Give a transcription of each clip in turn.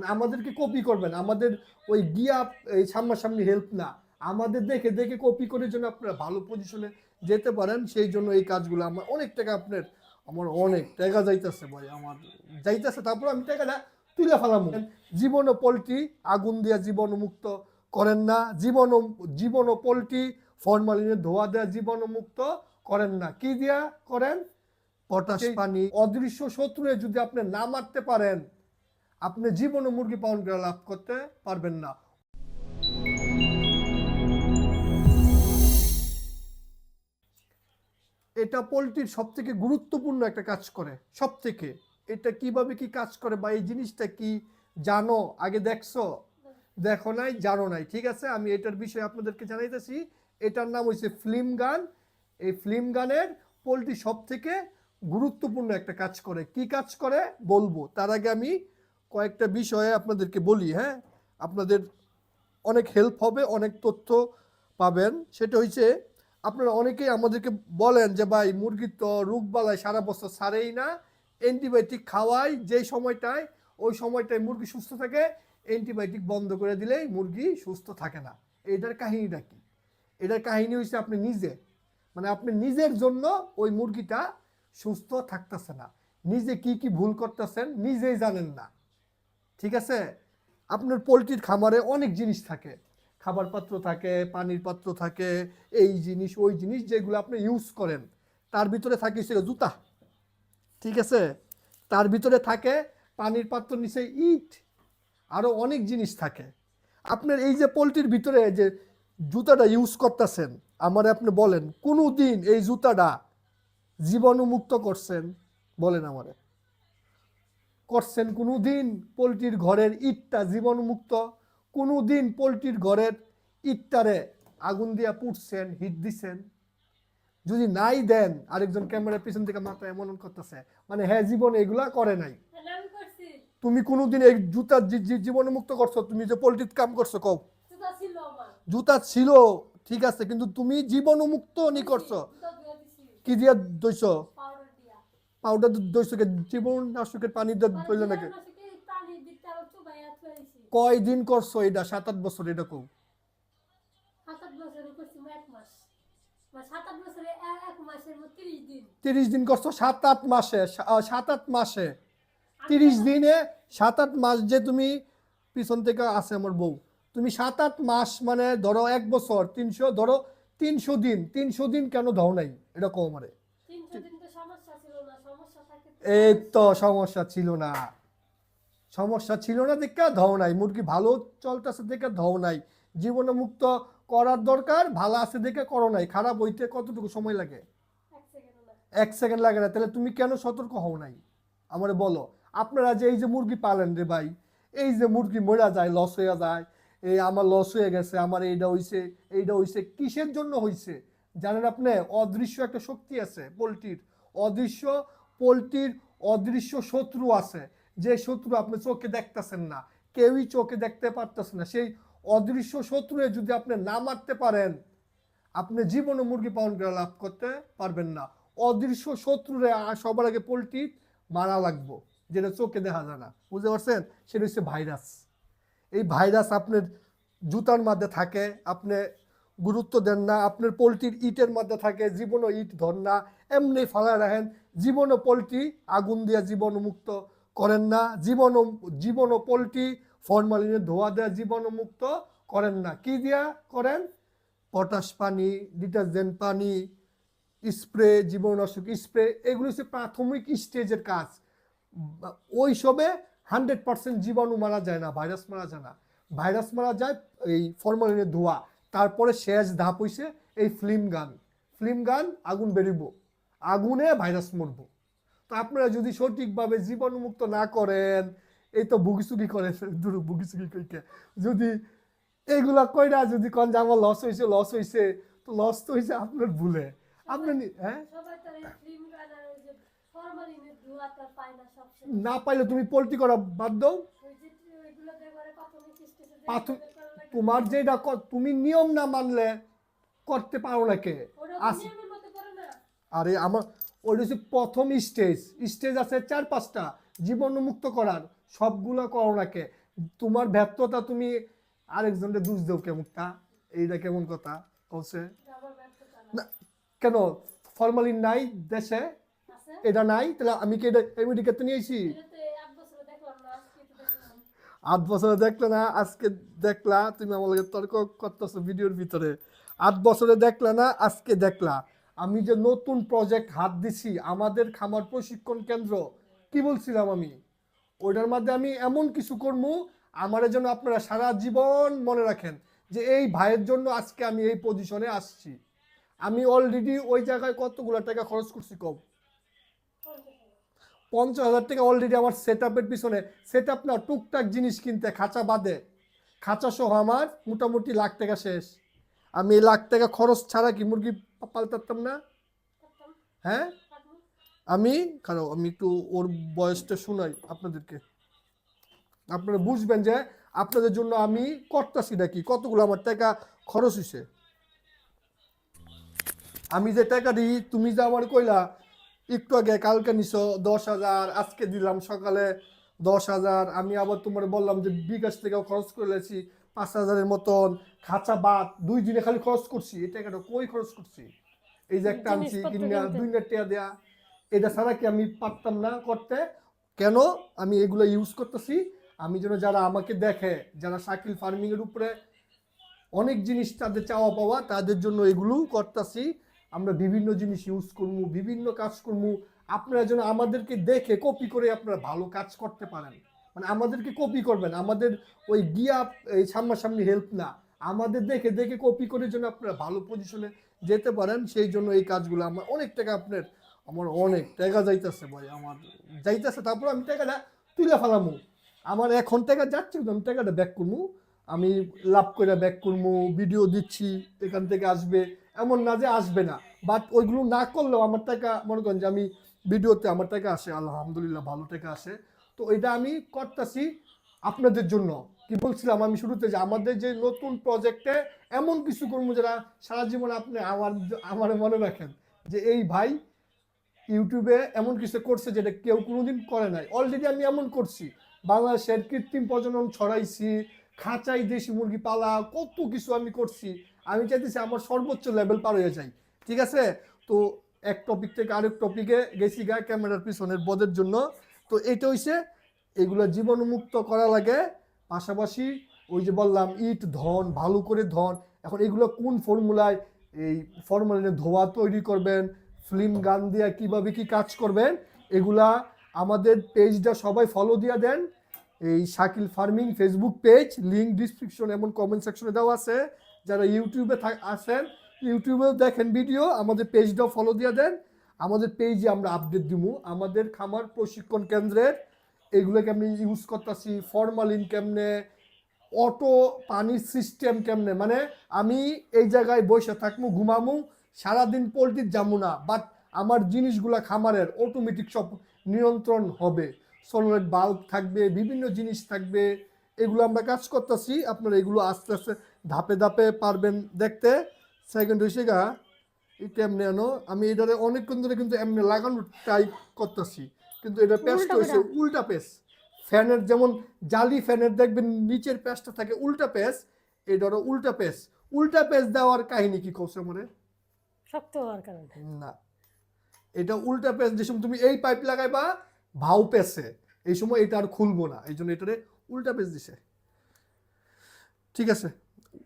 মানে আমাদেরকে কপি করবেন। আমাদের ওই গিয়া এই সামনাসামনি হেল্প না। আমাদের দেখে দেখে কপি করে যেন আপনারা ভালো পজিশনে যেতে পারেন সেই জন্য এই কাজগুলো আমার অনেক টাকা আপনার আমার অনেক টাকা যাইতেছে ভাই আমার যাইতেছে। তারপর আমি টাকাটা তুলে ফেলাম। জীবন ও পোলট্রি আগুন দিয়া জীবন মুক্ত করেন না। জীবন জীবন ও পোলট্রি ফরমালিনে ধোয়া দেওয়া জীবন মুক্ত করেন না। কি দিয়া করেন? পটাশ পানি। অদৃশ্য শত্রুয়ে যদি আপনি না মারতে পারেন আপনি জীবন মুরগি পালন করে লাভ করতে পারবেন না। এটা পোলট্রির সব থেকে গুরুত্বপূর্ণ একটা কাজ করে সব থেকে এটা কীভাবে কি কাজ করে বা এই জিনিসটা কি জানো? আগে দেখছ? দেখো নাই, জানো নাই, ঠিক আছে? আমি এটার বিষয়ে আপনাদেরকে জানাইতেছি। এটার নাম হচ্ছে ফিল্ম গান। এই ফিল্ম গানের পোলট্রি সব থেকে গুরুত্বপূর্ণ একটা কাজ করে। কি কাজ করে? বলব। তার আগে আমি কয়েকটা বিষয়ে আপনাদেরকে বলি হ্যাঁ? আপনাদের অনেক হেল্প হবে, অনেক তথ্য পাবেন। সেটা হচ্ছে আপনারা অনেকেই আমাদেরকে বলেন যে, ভাই মুরগির তো রোগবালায় সারা বছর সারেই না। অ্যান্টিবায়োটিক খাওয়াই যেই সময়টায়, ওই সময়টায় মুরগি সুস্থ থাকে। অ্যান্টিবায়োটিক বন্ধ করে দিলেই মুরগি সুস্থ থাকে না। এটার কাহিনীটা কি? এটার কাহিনী হচ্ছে আপনি নিজে। মানে আপনি নিজের জন্য ওই মুরগিটা সুস্থ থাকতেছে না। নিজে কি কি ভুল করতেছেন নিজেই জানেন না। ঠিক আছে? আপনার পোলট্রির খামারে অনেক জিনিস থাকে। খাবার পাত্র থাকে, পানির পাত্র থাকে, এই জিনিস, ওই জিনিস যেগুলো আপনি ইউজ করেন। তার ভিতরে থাকে সে জুতা। ঠিক আছে? তার ভিতরে থাকে পানির পাত্র নিচে ইট। আরও অনেক জিনিস থাকে। আপনার এই যে পোলট্রির ভিতরে যে জুতাটা ইউজ করতেছেন, আমার আপনি বলেন কোনো দিন এই জুতাটা জীবাণুমুক্ত করছেন? বলেন আমারে। করছেন কোনো দিন পোলট্রির ঘরের ইটটা জীবাণুমুক্ত কোনো দিন পোলট্রির ঘরের ইটটারে আগুন দিয়া পুড়ছেন হিট দিছেন। যদি নাই দেন আরেকজন ক্যামেরার পিছন থেকে মাথা এমন করতেছে। মানে হ্যাঁ জীবন এগুলা করে নাই। তুমি কোনোদিন এই জুতা জী- জী- জীবাণুমুক্ত করছ? তুমি যে পোলট্রির কাম করছ কও। জুতা ছিল ঠিক আছে কিন্তু তুমি জীবাণুমুক্ত নি করছ। কি দিয়া দইছো পাউডার দিয়া পাউডার দইছো কে জীবাণুনাশকের পানি দিয়ে দইলে নাকি? নাকি পানি দিতে আর চুবাইয়া থুইছি কয় দিন করছ এটা? সাত আট বছর এটা মাস। মানে তিরিশ দিন। করছ? সাত আট মাসে সাত আট মাসে। তিরিশ দিনে সাত আট মাস যে তুমি পিছন থেকে আছে আমার বউ তুমি সাত আট মাস মানে ধরো এক বছর তিনশো ধরো তিনশো দিন তিনশো দিন কেন ধাও নাই? এটা কও আমারে তিনশো দিন তো সমস্যা ছিল না সমস্যা থাকে তো এই তো সমস্যা ছিল না। সমস্যা ছিল না দেখা ধও নাই। মুরগি ভালো চলতেছে দেখে ধও নাই। জীবনে মুক্ত করার দরকার ভালো আছে দেখে করো নাই। খারাপ হইতে কতটুকু সময় লাগে? এক সেকেন্ড লাগে। না। তাহলে তুমি কেন সতর্ক হও নাই? আমারে বলো। আপনারা যে এই যে মুরগি পালেন রে ভাই এই যে মুরগি মরা যায় লস হয়ে যায় এই আমার লস হয়ে গেছে আমার এইটা হইছে এইটা হইছে কিসের জন্য হইছে? জানেন আপনি অদৃশ্য একটা শক্তি আছে পোলট্রির। অদৃশ্য পোলট্রির অদৃশ্য শত্রু আছে। যে শত্রু আপনি চোখে দেখতেছেন না, কেউই চোখে দেখতে পারতেছে না। সেই অদৃশ্য শত্রুয়ে যদি আপনি না মারতে পারেন, আপনি জীবনে মুরগি পালন করে লাভ করতে পারবেন না। অদৃশ্য শত্রুরে সবার আগে পোলট্রি মারা লাগবো, যেটা চোখে দেখা যায় না। বুঝতে পারছেন? সেটা হচ্ছে ভাইরাস। এই ভাইরাস আপনার জুতার মধ্যে থাকে, আপনি গুরুত্ব দেন না, আপনার পোলট্রির ইটের মধ্যে থাকে, জীবনও ইট ধর না, এমনি ফালা রাখেন জীবনও পোলট্রি, আগুন দিয়ে জীবন মুক্ত করেন না। জীবন জীবনও পোলট্রি, ফরমালিনে ধোয়া দেওয়া জীবন মুক্ত করেন না। কি দিয়া করেন? পটাশ পানি, ডিটারজেন্ট পানি, স্প্রে জীবাণুনাশক স্প্রে, এগুলো হচ্ছে প্রাথমিক স্টেজের কাজ। ওই সবে হান্ড্রেড পার্সেন্ট জীবাণু মারা যায় না, ভাইরাস মারা যায় না। ভাইরাস মারা যায় এই ফরমালিনের ধোয়া, তারপরে শেষ ধাপ হইছে এই ফিল্ম গান। ফিল্ম গান আগুন বেরিব আগুনে ভাইরাস মরবো। তো আপনারা যদি সঠিকভাবে জীবাণুমুক্ত না করেন এই তো বুগিসুগি করে দূর বুগিসুগি কইকে। যদি এইগুলা কইরা যদি কন যে আমার লস হয়েছে লস হয়েছে তো লস তো হয়েছে আপনার ভুলে। আপনি নি- হ্যাঁ? না পাইলে তুমি পোলট্রি করা বাদ দাও। তোমার যেটা তুমি নিয়ম না মানলে করতে পারো না কে? আস আরে আমার ওইটা হচ্ছে প্রথম স্টেজ স্টেজ আছে চার পাঁচটা জীবাণুমুক্ত করার সবগুলো করো নাকে তোমার ব্যর্থতা তুমি আরেকজনকে দোষ দেও কেমনটা এইটা কেমন কথা? না। না কেন? ফরমালিন নাই দেশে? এটা নাই? তাহলে আমি কি এটা আমেরিকাতে নিয়েছি? তো এই আট বছরে তো দেখলে না আজকে দেখলা তুমি আমার লগে তর্ক করতেছো ভিডিওর ভিতরে। আট বছরে দেখলা না আজকে দেখলা। আমি যে নতুন প্রজেক্ট হাত দিছি, আমাদের খামার প্রশিক্ষণ কেন্দ্র, কি বলছিলাম আমি? ওইটার মধ্যে আমি এমন কিছু করব, আমার জন্য আপনারা সারা জীবন মনে রাখেন যে এই ভাইয়ের জন্য আজকে আমি এই পজিশনে আসছি। আমি অলরেডি ওই জায়গায় কতগুলো টাকা খরচ করছি কম? পঞ্চাশ হাজার টাকা অলরেডি আমার সেট আপের পিছনে। সেট আপ না, টুকটাক জিনিস কিনতে, খাঁচা বাদে। খাঁচা সহ আমার মোটামুটি লাখ টাকা শেষ। আমি লাখ টাকা খরচ ছাড়া কি মুরগি পা- পাল্টাতাম না? হ্যাঁ? আমি কারণ আমি একটু ওর বয়সটা শোনাই আপনাদেরকে। আপনারা বুঝবেন যে আপনাদের জন্য আমি করতেছি নাকি? কতগুলো আমার টাকা খরচ হয়েছে আমি যে টাকা দিই তুমি যে আমার কইলা একটু আগে কালকে নিছো দশ হাজার আজকে দিলাম সকালে দশ হাজার আমি আবার তোমার বললাম যে বিকাশ থেকেও খরচ করে পাঁচ হাজারের মতন খাঁচা বাদ দুই দিনে খালি খরচ করছি। এই টাকাটা কই খরচ করছি? এই যে একটা আনছি কিনা দুই নেট টাকা দেয়া। এটা ছাড়া কি আমি পারতাম না করতে? কেন? আমি এগুলো ইউজ করতেছি। আমি যেন যারা আমাকে দেখে যারা শাকিল ফার্মিংয়ের উপরে অনেক জিনিস তাদের চাওয়া পাওয়া তাদের জন্য এগুলো করতেছি। আমরা বিভিন্ন জিনিস ইউজ করব বিভিন্ন কাজ করব আপনারা যেন আমাদেরকে দেখে কপি করে আপনারা ভালো কাজ করতে পারেন। মানে আমাদেরকে কপি করবেন। আমাদের ওই গিয়া, এই সামনাসামনি হেল্প না। আমাদের দেখে দেখে কপি করে যেন আপনারা ভালো পজিশনে যেতে পারেন, সেই জন্য এই কাজগুলো আমার অনেক টাকা আপনার, আমার অনেক টাকা যাইতেছে ভাই, আমার যাইতেছে। তারপর আমি টাকাটা তুলে ফেলামু। আমার এখন টাকা যাচ্ছে আমি টাকাটা ব্যাক করব আমি লাভ করে ব্যাক করব ভিডিও দিচ্ছি, এখান থেকে আসবে। এমন না যে আসবে না বাট ওইগুলো না করলেও আমার টাকা, মনে করেন যে আমি ভিডিওতে আমার টাকা আসে, আলহামদুলিল্লাহ ভালো টাকা আসে। তো এটা আমি করতেছি আপনাদের জন্য। কি বলছিলাম আমি শুরুতে যে আমাদের যে নতুন প্রজেক্টে এমন কিছু করব যারা সারা জীবন আপনি আমার আমার মনে রাখেন যে এই ভাই ইউটিউবে এমন কিছু করছে যেটা কেউ কোনোদিন করে নাই। অলরেডি আমি এমন করছি। বাংলাদেশের কৃত্রিম প্রজনন ছড়াইছি খাঁচাই দেশি মুরগি পালা, কত কিছু আমি করছি। আমি চাইতেছি আমার সর্বোচ্চ লেভেল পার হয়ে যাই। ঠিক আছে? তো এক টপিক থেকে আরেক টপিকে গেছি গা ক্যামেরার পিছনের বদের জন্য। তো এটা হইছে, এগুলো জীবাণুমুক্ত করা লাগে। পাশাপাশি ওই যে বললাম, ইট, ধন, ভালো করে ধন। এখন এগুলো কোন ফর্মুলায়, এই ফর্মুলায় ধোয়া তৈরি করবেন, ফিল্ম গান দিয়ে কীভাবে কি কাজ করবেন, এগুলা আমাদের পেজটা সবাই ফলো দিয়ে দেন। এই Shakil farming Facebook page link description এবং কমেন্ট সেকশনে দেওয়া আছে। যারা ইউটিউবে আছেন ইউটিউবেও দেখেন ভিডিও আমাদের পেজটাও ফলো দিয়ে দেন। আমাদের পেজে আমরা আপডেট দিব আমাদের খামার প্রশিক্ষণ কেন্দ্রের এগুলো কেমনি ইউজ করতেছি ফরমালিন কেমনে অটো পানির সিস্টেম কেমনে মানে আমি এই জায়গায় বসে থাকব ঘুমামু, সারাদিন পোলট্রির যাব না বাট আমার জিনিসগুলা খামারের অটোমেটিক সব নিয়ন্ত্রণ হবে। সোলার বাল্ব থাকবে, বিভিন্ন জিনিস থাকবে, এগুলো আমরা কাজ করতেছি। আপনারা এগুলো আস্তে আস্তে ধাপে ধাপে পারবেন দেখতে। সেকেন্ড হয়েছে গা এমনি আনো আমি এটারে অনেকক্ষণ ধরে কিন্তু এমনি লাগানোর ট্রাই করতেছি। কিন্তু এটা উল্টা হয়েছে উল্টা পেস ফ্যানের যেমন জালি ফ্যানের দেখবেন নিচের পেস্টটা থাকে উল্টা পেস এটারও উল্টা পেস উল্টা পেস দেওয়ার কাহিনী কি কৌশল মনে শক্ত হওয়ার কারণে। না। এটা উল্টা পেস যে তুমি এই পাইপ লাগাইবা ভাও পেসে এই সময় এটা আর খুলবো না। এই জন্য এটারে উল্টা পেস দিছে। ঠিক আছে?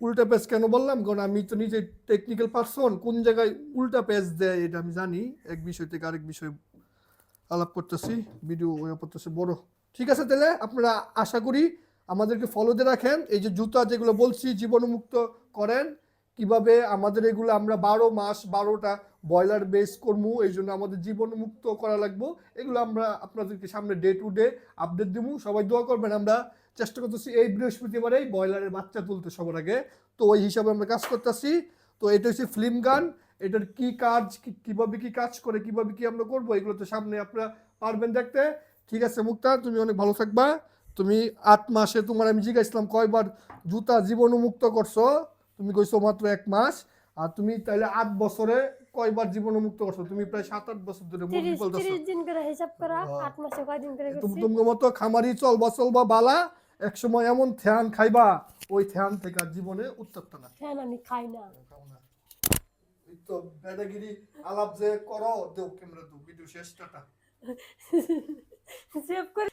উল্টা পেস কেন বললাম? কারণ আমি তো নিজে টেকনিক্যাল পার্সন কোন জায়গায় উল্টা পেজ দেয় এটা আমি জানি। এক বিষয় থেকে আরেক বিষয় আলাপ করতেছি ভিডিও হয়ে পড়তেছে বড়। ঠিক আছে তাহলে, আপনারা আশা করি আমাদেরকে ফলো দিয়ে রাখেন। এই যে জুতা যেগুলো বলছি জীবনমুক্ত করেন, কীভাবে আমাদের এগুলো আমরা বারো মাস, বারোটা ব্রয়লার বেস করব এই জন্য আমাদের জীবাণুমুক্ত করা লাগবো। এগুলো আমরা আপনাদেরকে সামনে ডে টু ডে আপডেট দেবো সবাই দোয়া করবেন আমরা চেষ্টা করতেছি এই বৃহস্পতিবারেই ব্রয়লারের বাচ্চা তুলতে সবার আগে। তো ওই হিসাবে আমরা কাজ করতেছি। তো এটা হচ্ছে ফিল্ম গান। এটার কি কাজ কীভাবে কি কাজ করে কীভাবে কি আমরা করব এগুলো তো সামনে আপনারা পারবেন দেখতে। ঠিক আছে মুক্তা তুমি অনেক ভালো থাকবা। তুমি আট মাসে তোমার আমি জিজ্ঞাসলাম কয়বার জুতা জীবাণুমুক্ত করছ? তুমি কইছো মাত্র এক মাস। আর তুমি তাহলে আট বছরে কয়বার জীবাণুমুক্ত করছ? তুমি প্রায় সাত আট বছর ধরে মুরগি পালতেছো। দিন করে হিসাব করা। আট মাসে কয়দিন করে তুমি তোমার মতো খামারি চলবা চলবা বালা। এক সময় এমন থ্যান খাইবা ওই থ্যান থেকে আর জীবনে উত্তরটা না। থ্যান আমি খাই না। খাও না। এই তো বেদাগিরি আলাপ যে করো দেও ক্যামেরা দু ভিডিও টাটা। সেভ করে